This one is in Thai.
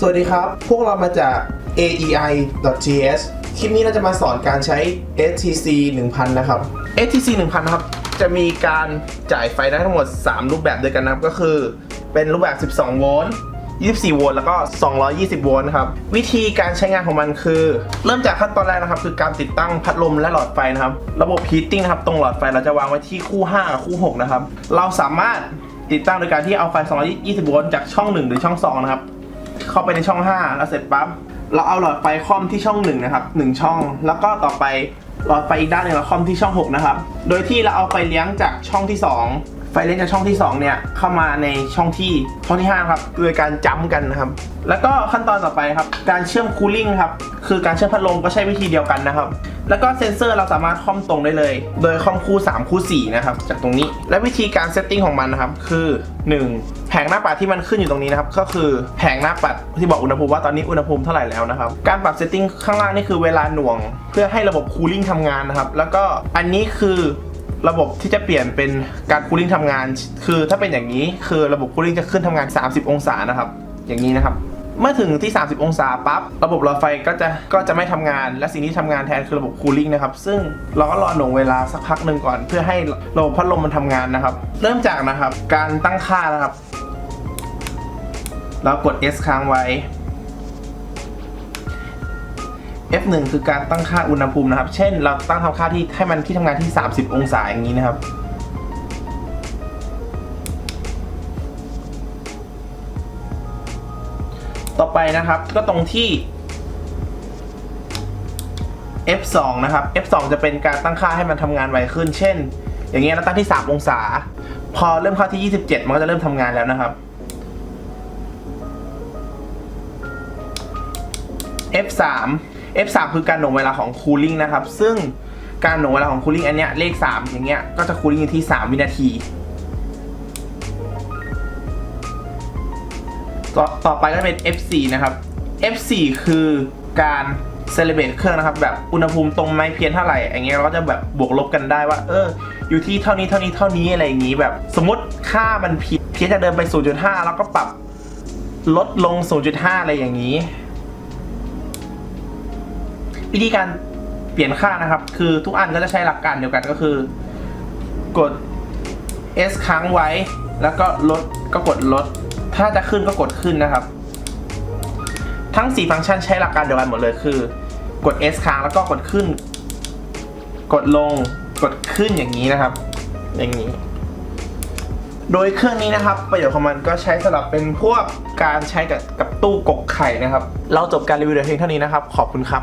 สวัสดีครับ พวกเรามาจาก aei.ts คลิปนี้เราจะมาสอนการใช้ STC 1000 นะครับ STC 1000 นะครับ จะมีการจ่ายไฟได้ทั้งหมด 3 รูปแบบด้วยกันนะครับ ก็คือเป็นรูปแบบ 12 โวลต์ 24 โวลต์ แล้วก็ 220 โวลต์นะครับ วิธีการใช้งานของมันคือ เริ่มจากขั้นตอนแรกนะครับ คือการติดตั้งพัดลมและหลอดไฟนะครับ ระบบฮีตติ้งนะครับ ตรงหลอดไฟเราจะวางไว้ที่คู่ 5 คู่ 6 นะครับ เราสามารถติดตั้งโดยการที่เอาไฟ 220 โวลต์จากช่อง 1 หรือช่อง 2 นะครับ เข้าไปในช่อง 5 แล้วเสร็จปั๊บเราเอาหลอดไฟคอมที่ช่อง1นะครับ1ช่อง แล้วก็ต่อไปหลอดไฟอีกด้านหนึ่งเราคอมที่ช่อง 6 นะครับ โดยที่เราเอาไฟเลี้ยงจากช่องที่ 2 ไฟเลี้ยงจากช่องที่ 2 เนี่ยเข้ามาในช่องที่ช่องที่5ครับโดยการจ้ำกันนะครับ แล้วก็ขั้นตอนต่อไปครับ การเชื่อมคูลิ่งครับ คือการเชื่อมพัดลมก็ใช้วิธีเดียวกันนะครับ แล้วก็เซ็นเซอร์เราสามารถคอมตรงได้เลย โดยคอมคู่ 3 คู่ 4 นะครับ จากตรงนี้ และวิธีการเซตติ้งของมันนะครับ คือ 1. แผงหน้าปัดที่มันขึ้นอยู่ตรงนี้นะครับ ก็คือแผงหน้าปัดที่บอกอุณหภูมิว่าตอนนี้อุณหภูมิเท่าไหร่แล้วนะครับ การปรับเซตติ้งข้างล่างนี่คือเวลาหน่วง เพื่อให้ระบบคูลิ่งทำงานนะครับ แล้วก็อันนี้คือระบบที่จะเปลี่ยนเป็นการคูลิ่งทำงาน คือถ้าเป็นอย่างนี้คือระบบคูลิ่งจะขึ้นทำงาน 30 องศานะครับ อย่างนี้นะครับ เมื่อถึงที่ 30 องศาปั๊บระบบหลอดไฟก็จะก็จะไม่ทำงาน และสิ่งที่ทำงานแทนคือระบบคูลิ่งนะครับ ซึ่งเราก็รอหน่วงเวลาสักพักหนึ่งก่อน เพื่อให้ระบบพัดลมมันทำงานนะครับ เริ่มจากนะครับ การตั้งค่านะครับ เรากด S ค้างไว้ F1 คือการตั้งค่าอุณหภูมินะครับ เช่น เราตั้งทำค่าที่ให้มันที่ทำงานที่ 30 องศาอย่างนี้นะครับ ต่อไปนะครับก็ตรงที่ F2 นะครับ F2 จะเป็นการตั้งค่าให้มันทำงานไวขึ้น เช่น อย่างเงี้ยเราตั้งที่ 3 องศา พอเริ่มเข้าที่ 27 มันก็จะเริ่มทำงานแล้วนะครับ F3 F3 คือการหน่วงเวลาของ cooling นะครับ ซึ่งการหน่วงเวลาของ cooling อันเนี้ยเลข 3 อย่างเงี้ยก็จะ cooling อยู่ที่ 3 วินาที ต่อต่อไปก็เป็น F4 นะครับ F4 คือการเซเลเบ a t e เครื่องนะครับ แบบอุณหภูมิตรงไหมเพียนเท่าไหร่อย่างเงี้ยเราก็จะแบบบวกลบกันได้ว่า เออ อยู่ที่เท่านี้เท่านี้เท่านี้อะไรอย่างงี้แบบ สมมติค่ามันเพียเพี้ยนจะเดินไป 0.5 แล้วก็ปรับลดลง 0.5 อะไรอย่างนี้ วิธีการเปลี่ยนค่านะครับ คือทุกอันก็จะใช้หลักการเดียวกันก็คือ กด S ค้างไว้ แล้วก็ลดก็กดลด ถ้าจะขึ้นก็กดขึ้นนะครับ ทั้ง 4 ฟังก์ชันใช้หลักการเดียวกันหมดเลยคือ กด S ค้างแล้วก็กดขึ้น กดลงกดขึ้นอย่างนี้นะครับ อย่างนี้ โดยเครื่องนี้นะครับ ประโยชน์ของมันก็ใช้สำหรับเป็นพวกการใช้กับกับตู้กกไข่นะครับ เราจบการรีวิวเพียงเท่านี้นะครับ ขอบคุณครับ